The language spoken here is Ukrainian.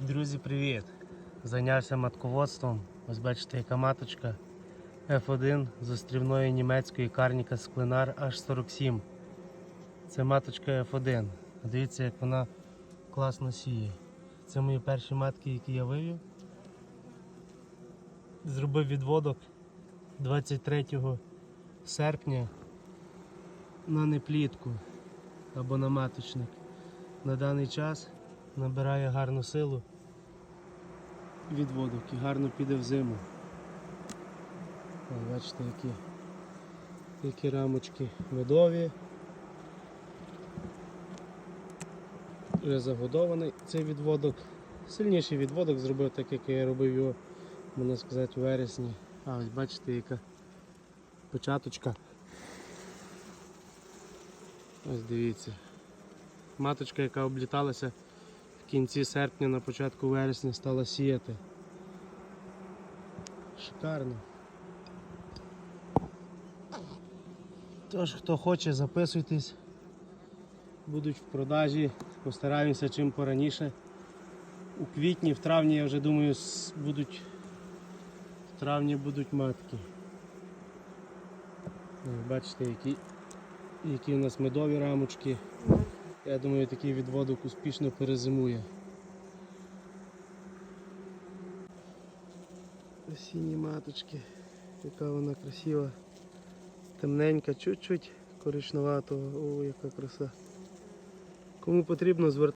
Друзі, привіт! Зайнявся матководством. Ось бачите, яка маточка F1 з острівної німецької карніка Склинар H47. Це маточка F1. Дивіться, як вона класно сіє. Це мої перші матки, які я вивів. Зробив відводок 23 серпня на неплітку або на маточник. На даний час набирає гарну силу відводок і гарно піде в зиму. Ось бачите, які, які рамочки медові. Вже загодований цей відводок. Сильніший відводок зробив, так як я робив його, можна сказати, у вересні. А ось бачите, яка початочка. Ось дивіться. Маточка, яка обліталася в кінці серпня, на початку вересня стала сіяти. Шикарно. Тож, хто хоче, записуйтесь. Будуть в продажі. Постараємося чим пораніше. У квітні, в травні, я вже думаю, будуть в травні будуть матки. Бачите, які, які у нас медові рамочки. Я думаю, такий відводок успішно перезимує. Осінні маточки, яка вона красива. Темненька, чуть-чуть коричневато, О, яка краса. Кому потрібно, звертайтеся.